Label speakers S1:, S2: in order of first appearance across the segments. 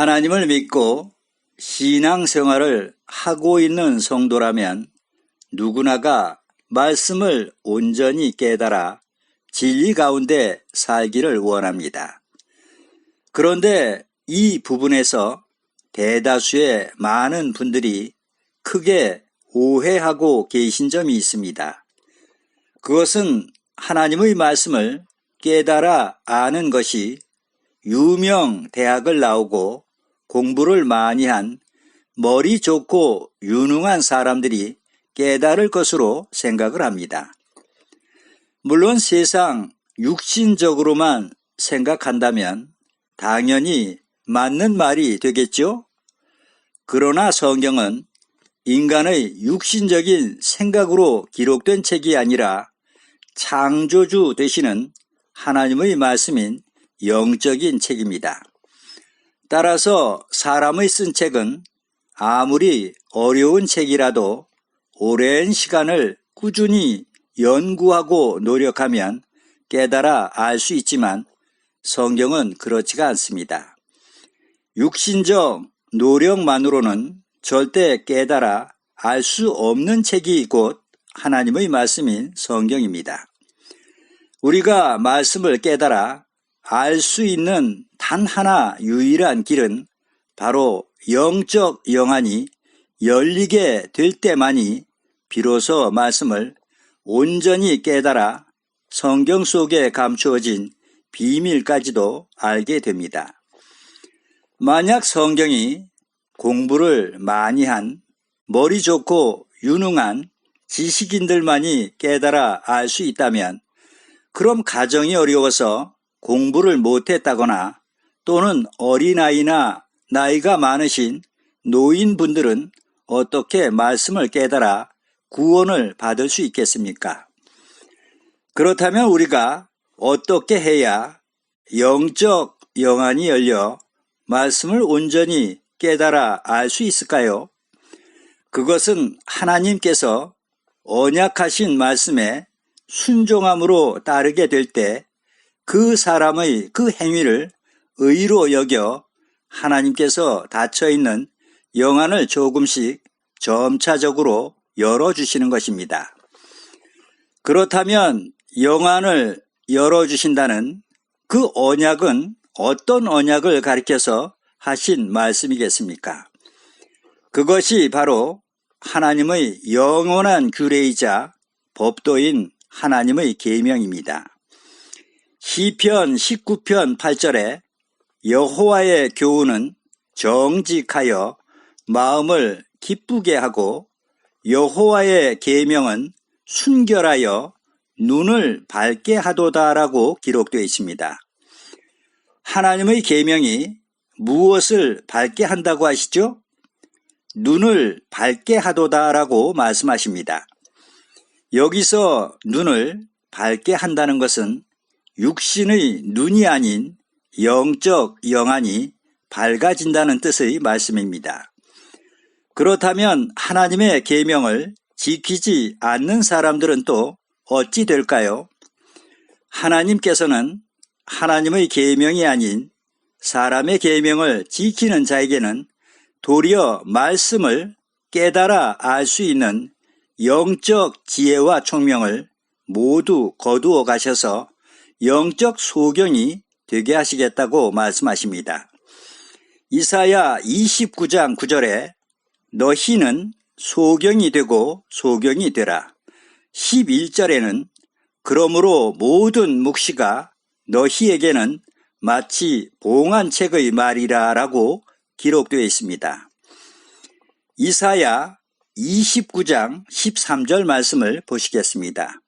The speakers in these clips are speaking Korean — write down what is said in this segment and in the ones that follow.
S1: 하나님을 믿고 신앙생활을 하고 있는 성도라면 누구나가 말씀을 온전히 깨달아 진리 가운데 살기를 원합니다. 그런데 이 부분에서 대다수의 많은 분들이 크게 오해하고 계신 점이 있습니다. 그것은 하나님의 말씀을 깨달아 아는 것이 유명 대학을 나오고 공부를 많이 한 머리 좋고 유능한 사람들이 깨달을 것으로 생각을 합니다. 물론 세상 육신적으로만 생각한다면 당연히 맞는 말이 되겠죠? 그러나 성경은 인간의 육신적인 생각으로 기록된 책이 아니라 창조주 되시는 하나님의 말씀인 영적인 책입니다. 따라서 사람의 쓴 책은 아무리 어려운 책이라도 오랜 시간을 꾸준히 연구하고 노력하면 깨달아 알 수 있지만 성경은 그렇지가 않습니다. 육신적 노력만으로는 절대 깨달아 알 수 없는 책이 곧 하나님의 말씀인 성경입니다. 우리가 말씀을 깨달아 알 수 있는 단 하나 유일한 길은 바로 영적 영안이 열리게 될 때만이 비로소 말씀을 온전히 깨달아 성경 속에 감추어진 비밀까지도 알게 됩니다. 만약 성경이 공부를 많이 한 머리 좋고 유능한 지식인들만이 깨달아 알 수 있다면 그럼 가정이 어려워서 공부를 못했다거나 또는 어린아이나 나이가 많으신 노인분들은 어떻게 말씀을 깨달아 구원을 받을 수 있겠습니까? 그렇다면 우리가 어떻게 해야 영적 영안이 열려 말씀을 온전히 깨달아 알 수 있을까요? 그것은 하나님께서 언약하신 말씀에 순종함으로 따르게 될 때 그 사람의 그 행위를 의로 여겨 하나님께서 닫혀 있는 영안을 조금씩 점차적으로 열어주시는 것입니다. 그렇다면 영안을 열어주신다는 그 언약은 어떤 언약을 가리켜서 하신 말씀이겠습니까? 그것이 바로 하나님의 영원한 규례이자 법도인 하나님의 계명입니다. 시편 19편 8절에 여호와의 교훈은 정직하여 마음을 기쁘게 하고 여호와의 계명은 순결하여 눈을 밝게 하도다라고 기록되어 있습니다. 하나님의 계명이 무엇을 밝게 한다고 하시죠? 눈을 밝게 하도다라고 말씀하십니다. 여기서 눈을 밝게 한다는 것은 육신의 눈이 아닌 영적 영안이 밝아진다는 뜻의 말씀입니다. 그렇다면 하나님의 계명을 지키지 않는 사람들은 또 어찌 될까요? 하나님께서는 하나님의 계명이 아닌 사람의 계명을 지키는 자에게는 도리어 말씀을 깨달아 알 수 있는 영적 지혜와 총명을 모두 거두어 가셔서 영적 소경이 되게 하시겠다고 말씀하십니다. 이사야 29장 9절에 너희는 소경이 되고 소경이 되라. 11절에는 그러므로 모든 묵시가 너희에게는 마치 봉한 책의 말이라 라고 기록되어 있습니다. 이사야 29장 13절 말씀을 보시겠습니다.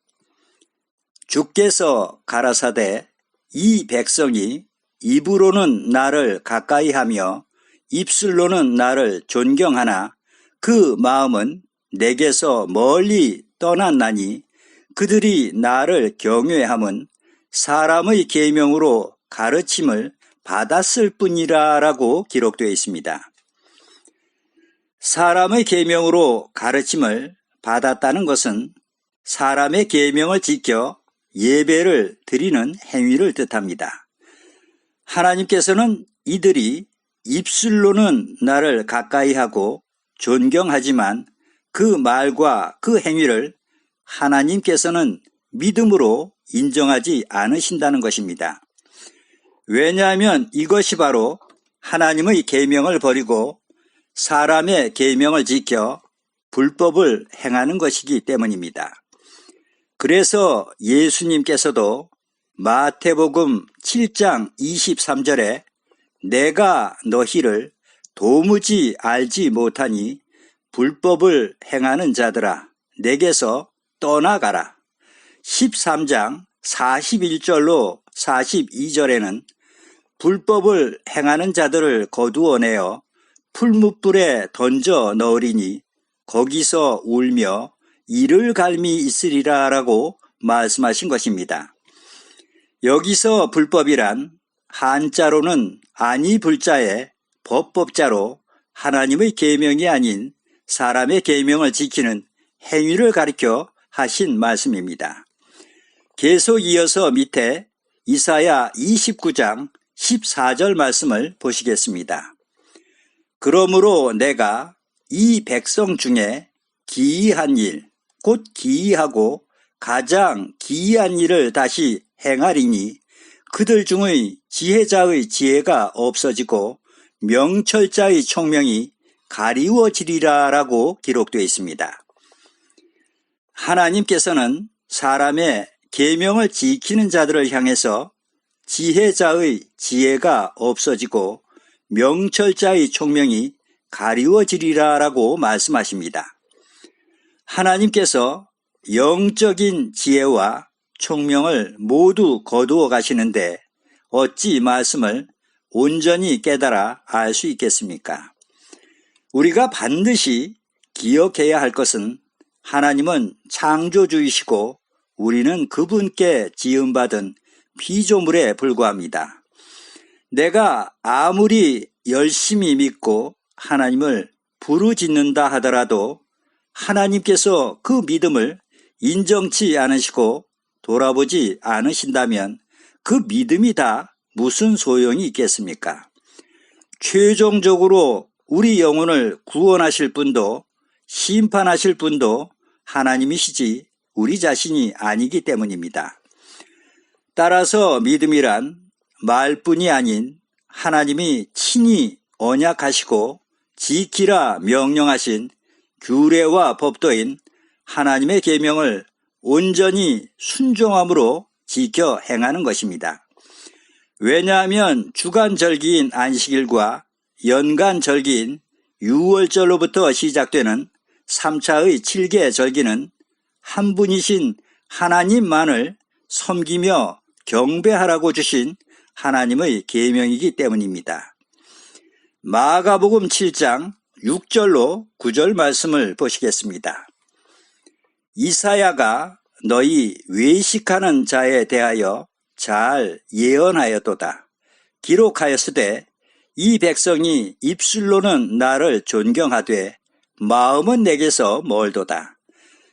S1: 주께서 가라사대 이 백성이 입으로는 나를 가까이 하며 입술로는 나를 존경하나 그 마음은 내게서 멀리 떠났나니 그들이 나를 경외함은 사람의 계명으로 가르침을 받았을 뿐이라라고 기록되어 있습니다. 사람의 계명으로 가르침을 받았다는 것은 사람의 계명을 지켜 예배를 드리는 행위를 뜻합니다. 하나님께서는 이들이 입술로는 나를 가까이 하고 존경하지만 그 말과 그 행위를 하나님께서는 믿음으로 인정하지 않으신다는 것입니다. 왜냐하면 이것이 바로 하나님의 계명을 버리고 사람의 계명을 지켜 불법을 행하는 것이기 때문입니다. 그래서 예수님께서도 마태복음 7장 23절에 내가 너희를 도무지 알지 못하니 불법을 행하는 자들아 내게서 떠나가라. 13장 41절로 42절에는 불법을 행하는 자들을 거두어내어 풀무불에 던져 넣으리니 거기서 울며 이를 갈미 있으리라 라고 말씀하신 것입니다. 여기서 불법이란 한자로는 아니 불자의 법법자로 하나님의 계명이 아닌 사람의 계명을 지키는 행위를 가리켜 하신 말씀입니다. 계속 이어서 밑에 이사야 29장 14절 말씀을 보시겠습니다. 그러므로 내가 이 백성 중에 기이한 일, 곧 기이하고 가장 기이한 일을 다시 행하리니 그들 중의 지혜자의 지혜가 없어지고 명철자의 총명이 가리워지리라 라고 기록되어 있습니다. 하나님께서는 사람의 계명을 지키는 자들을 향해서 지혜자의 지혜가 없어지고 명철자의 총명이 가리워지리라 라고 말씀하십니다. 하나님께서 영적인 지혜와 총명을 모두 거두어 가시는데 어찌 말씀을 온전히 깨달아 알 수 있겠습니까? 우리가 반드시 기억해야 할 것은 하나님은 창조주이시고 우리는 그분께 지음받은 피조물에 불과합니다. 내가 아무리 열심히 믿고 하나님을 부르짖는다 하더라도 하나님께서 그 믿음을 인정치 않으시고 돌아보지 않으신다면 그 믿음이 다 무슨 소용이 있겠습니까? 최종적으로 우리 영혼을 구원하실 분도 심판하실 분도 하나님이시지 우리 자신이 아니기 때문입니다. 따라서 믿음이란 말뿐이 아닌 하나님이 친히 언약하시고 지키라 명령하신 규례와 법도인 하나님의 계명을 온전히 순종함으로 지켜 행하는 것입니다. 왜냐하면 주간절기인 안식일과 연간절기인 6월절로부터 시작되는 3차의 7개 절기는 한 분이신 하나님만을 섬기며 경배하라고 주신 하나님의 계명이기 때문입니다. 마가복음 7장 6절로 9절 말씀을 보시겠습니다. 이사야가 너희 외식하는 자에 대하여 잘 예언하였도다. 기록하였으되 이 백성이 입술로는 나를 존경하되 마음은 내게서 멀도다.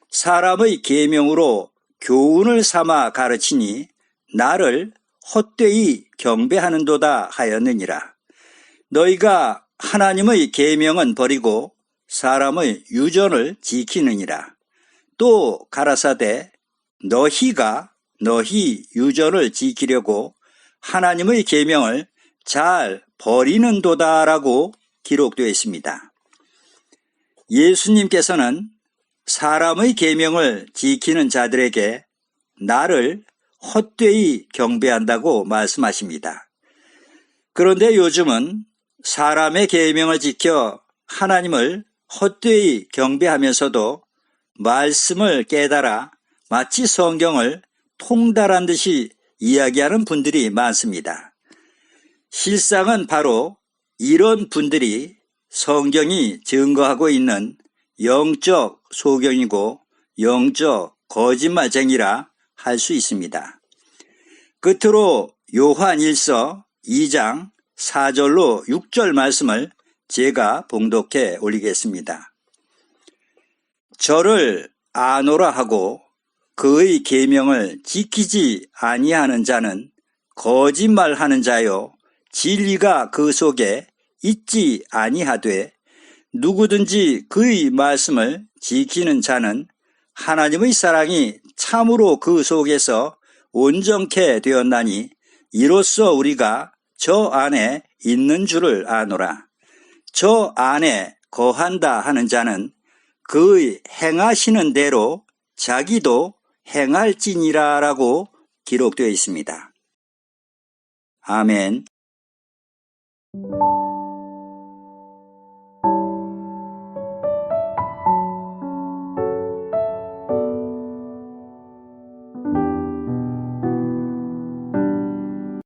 S1: 사람의 계명으로 교훈을 삼아 가르치니 나를 헛되이 경배하는도다 하였느니라. 너희가 하나님의 계명은 버리고 사람의 유전을 지키느니라. 또 가라사대 너희가 너희 유전을 지키려고 하나님의 계명을 잘 버리는도다라고 기록되어 있습니다. 예수님께서는 사람의 계명을 지키는 자들에게 나를 헛되이 경배한다고 말씀하십니다. 그런데 요즘은 사람의 계명을 지켜 하나님을 헛되이 경배하면서도 말씀을 깨달아 마치 성경을 통달한 듯이 이야기하는 분들이 많습니다. 실상은 바로 이런 분들이 성경이 증거하고 있는 영적 소경이고 영적 거짓말쟁이라 할 수 있습니다. 끝으로 요한 1서 2장 4절로 6절 말씀을 제가 봉독해 올리겠습니다. 저를 아노라 하고 그의 계명을 지키지 아니하는 자는 거짓말하는 자요 진리가 그 속에 잊지 아니하되 누구든지 그의 말씀을 지키는 자는 하나님의 사랑이 참으로 그 속에서 온전케 되었나니 이로써 우리가 저 안에 있는 줄을 아노라. 저 안에 거한다 하는 자는 그의 행하시는 대로 자기도 행할지니라 라고 기록되어 있습니다. 아멘.